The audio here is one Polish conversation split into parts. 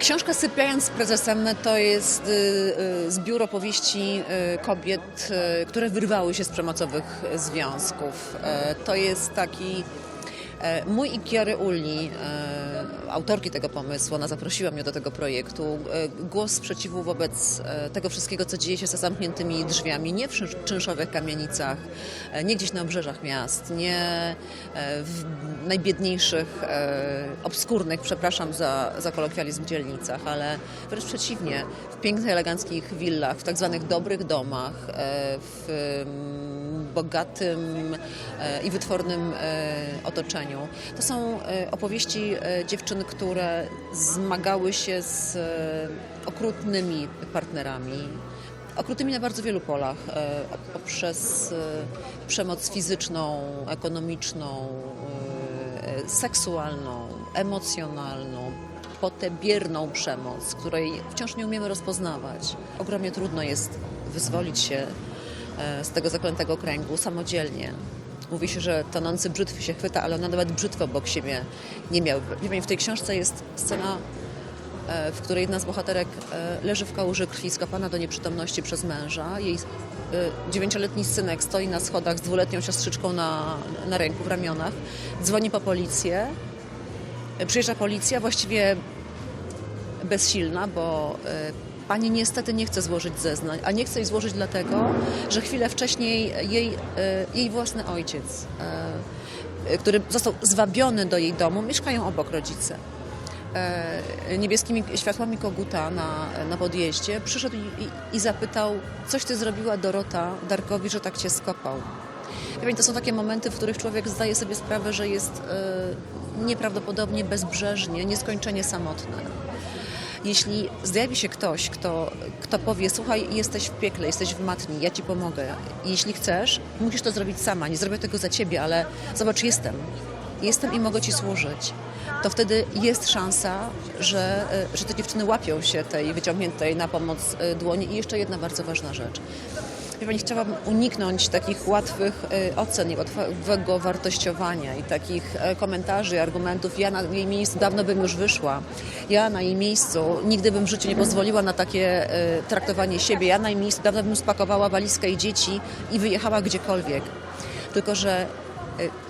Książka Sypiając z prezesem to jest y, y, zbiór opowieści y, kobiet, które wyrwały się z przemocowych związków. To jest taki mój i Kiary Uli, e, autorki tego pomysłu, ona zaprosiła mnie do tego projektu, e, głos sprzeciwu wobec e, tego wszystkiego, co dzieje się za zamkniętymi drzwiami, nie w czyn- czynszowych kamienicach, e, nie gdzieś na obrzeżach miast, nie e, w najbiedniejszych, e, obskurnych, przepraszam za, za kolokwializm, dzielnicach, ale wręcz przeciwnie, w pięknych, eleganckich willach, w tak zwanych dobrych domach, e, w mm, bogatym e, i wytwornym e, otoczeniu. To są e, opowieści dziewczyn, które zmagały się z okrutnymi partnerami, okrutnymi na bardzo wielu polach, poprzez przemoc fizyczną, ekonomiczną, seksualną, emocjonalną, potebierną przemoc, której wciąż nie umiemy rozpoznawać. Ogromnie trudno jest wyzwolić się z tego zaklętego kręgu samodzielnie. Mówi się, że tonący brzytwy się chwyta, ale ona nawet brzytwy obok siebie nie miał. W tej książce jest scena e, w której jedna z bohaterek e, leży w kałuży krwi, skopana do nieprzytomności przez męża. Jej e, dziewięcioletni synek stoi na schodach z dwuletnią siostrzyczką na, na ręku, w ramionach. Dzwoni po policję. E, Przyjeżdża policja, właściwie bezsilna, bo e, pani niestety nie chce złożyć zeznań, a nie chce jej złożyć dlatego, że chwilę wcześniej jej, e, jej własny ojciec, e, który został zwabiony do jej domu, mieszkają obok rodzice e, niebieskimi światłami koguta na, na podjeździe, przyszedł i, i, zapytał, coś ty zrobiła Dorota Darkowi, że tak cię skopał. Wie pani, to są takie momenty, w których człowiek zdaje sobie sprawę, że jest e, nieprawdopodobnie bezbrzeżnie, nieskończenie samotny. Jeśli zjawi się ktoś, kto, kto powie, słuchaj, jesteś w piekle, jesteś w matni, ja ci pomogę. Jeśli chcesz, musisz to zrobić sama, nie zrobię tego za ciebie, ale zobacz, jestem. Jestem i mogę ci służyć. To wtedy jest szansa, że, e, że te dziewczyny łapią się tej wyciągniętej na pomoc e, dłoni. I jeszcze jedna bardzo ważna rzecz. Wie Pani, chciałam uniknąć takich łatwych e, ocen i łatwego wartościowania i takich e, komentarzy, argumentów. Ja na jej miejscu dawno bym już wyszła. Ja na jej miejscu nigdy bym w życiu nie pozwoliła na takie e, traktowanie siebie. Ja na jej miejscu dawno bym spakowała walizkę i dzieci i wyjechała gdziekolwiek. Tylko, że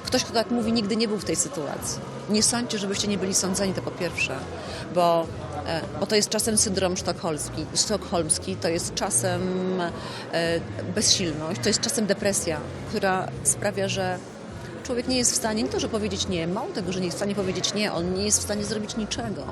ktoś, kto tak mówi, nigdy nie był w tej sytuacji. Nie sądźcie, żebyście nie byli sądzeni, to po pierwsze, bo, bo to jest czasem syndrom sztokholmski, sztokholmski, to jest czasem e, bezsilność, to jest czasem depresja, która sprawia, że człowiek nie jest w stanie nie to, że powiedzieć nie, mało tego, że nie jest w stanie powiedzieć nie, on nie jest w stanie zrobić niczego.